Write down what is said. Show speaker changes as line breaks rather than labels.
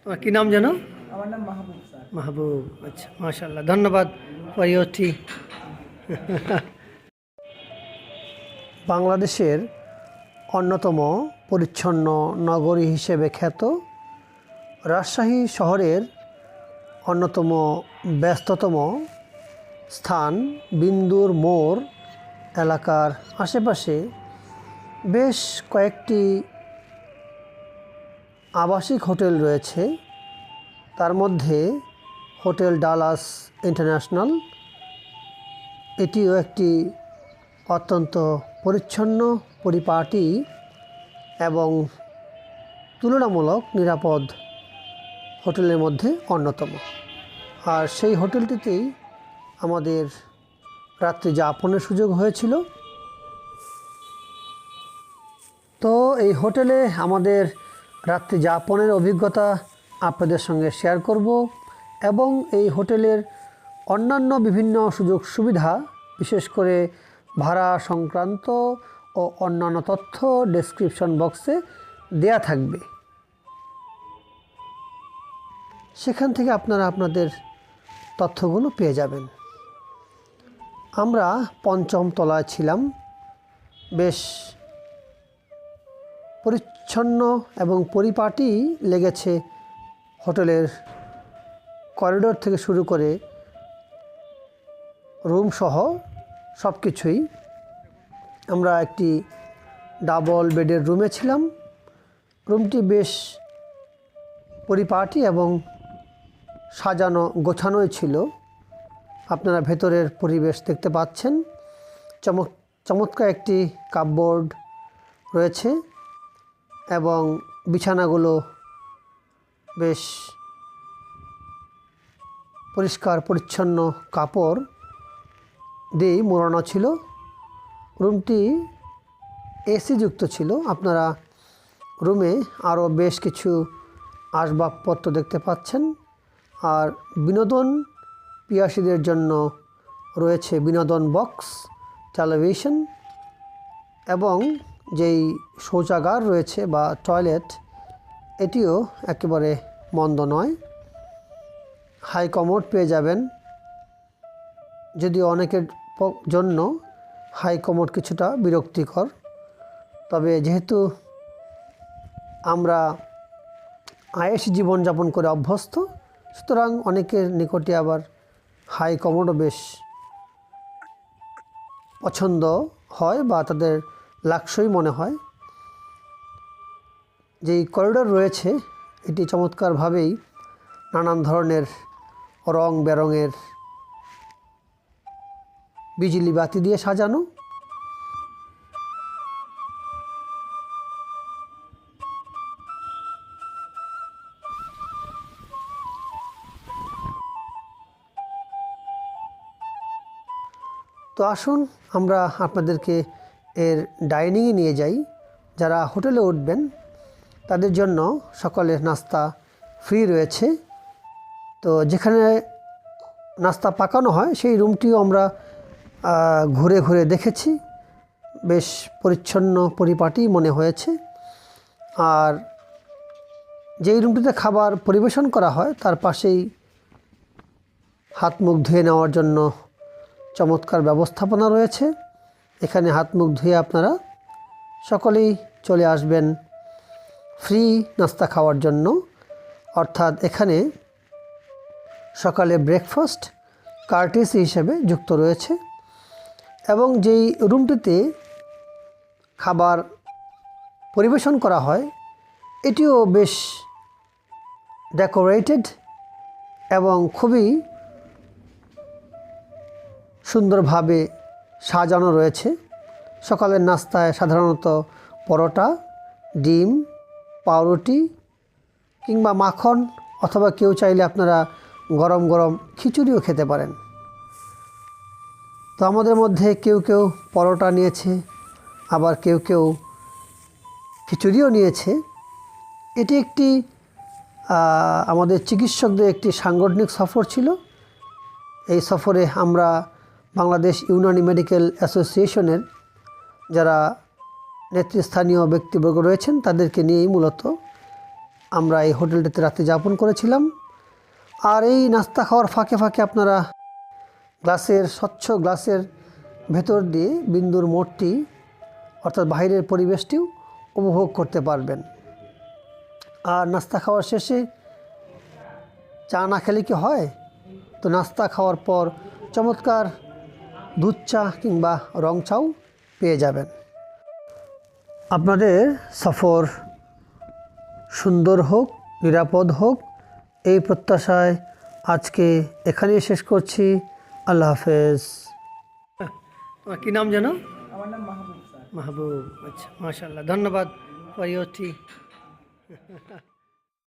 তোমার কী নাম জানো?
আমার নাম মাহবুব স্যার।
মাহবুব আচ্ছা মাশাল্লাহ ধন্যবাদ ফর টি বাংলাদেশের অন্যতম পরিচ্ছন্ন নগরী হিসেবে খ্যাত রাজশাহী শহরের অন্যতম ব্যস্ততম স্থান বিন্দুর মোড় এলাকার আশেপাশে বেশ কয়েকটি আবাসিক হোটেল রয়েছে। তার মধ্যে হোটেল ডালাস ইন্টারন্যাশনাল। এটিও একটি অত্যন্ত পরিচ্ছন্ন, পরিপাটি এবং তুলনামূলক নিরাপদ হোটেলের মধ্যে অন্যতম। আর সেই হোটেলটিতেই আমাদের রাত্রি যাপনের সুযোগ হয়েছিল। তো এই হোটেলে আমাদের রাত্রি যাপনের অভিজ্ঞতা আপনাদের সঙ্গে শেয়ার করব এবং এই হোটেলের অন্যান্য বিভিন্ন সুযোগ সুবিধা, বিশেষ করে ভাড়া সংক্রান্ত ও অন্যান্য তথ্য ডেসক্রিপশন বক্সে দেয়া থাকবে। সেখান থেকে আপনারা আপনাদের তথ্যগুলো পেয়ে যাবেন। আমরা পঞ্চম তলায় ছিলাম। বেশ পরিচ্ছন্ন এবং পরিপাটি লেগেছে হোটেলের করিডোর থেকে শুরু করে রুম সহ সব কিছুই। আমরা একটি ডাবল বেডের রুমে ছিলাম। রুমটি বেশ পরিপাটি এবং সাজানো, গোছানোই ছিল। আপনারা ভেতরের পরিবেশ দেখতে পাচ্ছেন। চমক, চমৎকার একটি কাপবোর্ড রয়েছে। এবং বিছানাগুলো বেশ পরিষ্কার, পরিচ্ছন্ন কাপড় দিয়েই মোড়ানো ছিল। রুমটি এসি যুক্ত ছিল। আপনারা রুমে আরও বেশ কিছু আসবাবপত্র দেখতে পাচ্ছেন। আর বিনোদন পিয়াসীদের জন্য রয়েছে বিনোদন বক্স টেলিভিশন এবং যেই শৌচাগার রয়েছে বা টয়লেট এটিও একেবারে মন্দ নয়। হাই কমোড পেয়ে যাবেন। যদিও অনেকের জন্য হাই কমোড কিছুটা বিরক্তিকর। তবে যেহেতু আমরা আয়েসি জীবনযাপন করে অভ্যস্ত, সুতরাং অনেকের নিকটে আবার হাই কমোডও বেশ পছন্দ হয় বা তাদের লাক্সই মনে হয়। যেই করিডোর রয়েছে, এটি চমৎকারভাবেই নানান ধরনের রং বেরঙের বিজলি বাতি দিয়ে সাজানো। তো আসুন আমরা আপনাদেরকে এর ডাইনিংয়ে নিয়ে যাই। যারা হোটেলে উঠবেন, তাদের জন্য সকলের নাস্তা ফ্রি রয়েছে। তো যেখানে নাস্তা পাকানো হয়, সেই রুমটিও আমরা ঘুরে ঘুরে দেখেছি। বেশ পরিচ্ছন্ন, পরিপাটি মনে হয়েছে। আর যেই রুমটিতে খাবার পরিবেশন করা হয়, তার পাশেই হাত মুখ ধুয়ে নেওয়ার জন্য চমৎকার ব্যবস্থাপনা রয়েছে। এখানে হাত মুখ ধুয়ে আপনারা সকলেই চলে আসবেন ফ্রি নাস্তা খাওয়ার জন্য। অর্থাৎ এখানে সকালে ব্রেকফাস্ট কার্টিসি হিসেবে যুক্ত রয়েছে এবং যেই রুমটিতে খাবার পরিবেশন করা হয়, এটিও বেশ ডেকোরেটেড এবং খুবই সুন্দরভাবে সাজানো রয়েছে। সকালের নাস্তায় সাধারণত পরোটা, ডিম, পাউরুটি কিংবা মাখন অথবা কেউ চাইলে আপনারা গরম গরম খিচুড়িও খেতে পারেন। তো আমাদের মধ্যে কেউ কেউ পরোটা নিয়েছে, আবার কেউ কেউ খিচুড়িও নিয়েছে। এটি একটি আমাদের চিকিৎসকদের একটি সাংগঠনিক সফর ছিল। এই সফরে আমরা বাংলাদেশ ইউনানি মেডিকেল অ্যাসোসিয়েশনের যারা নেতৃস্থানীয় ব্যক্তিবর্গ রয়েছেন, তাদেরকে নিয়েই মূলত আমরা এই হোটেলটিতে রাতে যাপন করেছিলাম। আর এই নাস্তা খাওয়ার ফাঁকে ফাঁকে আপনারা গ্লাসের, স্বচ্ছ গ্লাসের ভেতর দিয়ে বিন্দুর মোড়টি অর্থাৎ বাইরের পরিবেশটিও উপভোগ করতে পারবেন। আর নাস্তা খাওয়ার শেষে চা না খেলে কি হয়? তো নাস্তা খাওয়ার পর চমৎকার দুধ চা কিংবা রং চাও পেয়ে যাবেন। আপনাদের সফর সুন্দর হোক নিরাপদ হোক এই প্রত্যাশায় আজকে এখানেই শেষ করছি। আল্লাহ হাফেজ। তোমার কী নাম জানো
আমার নাম মাহবুব
মাহবুব আচ্ছা মাশাল্লাহ ধন্যবাদ। ফর টি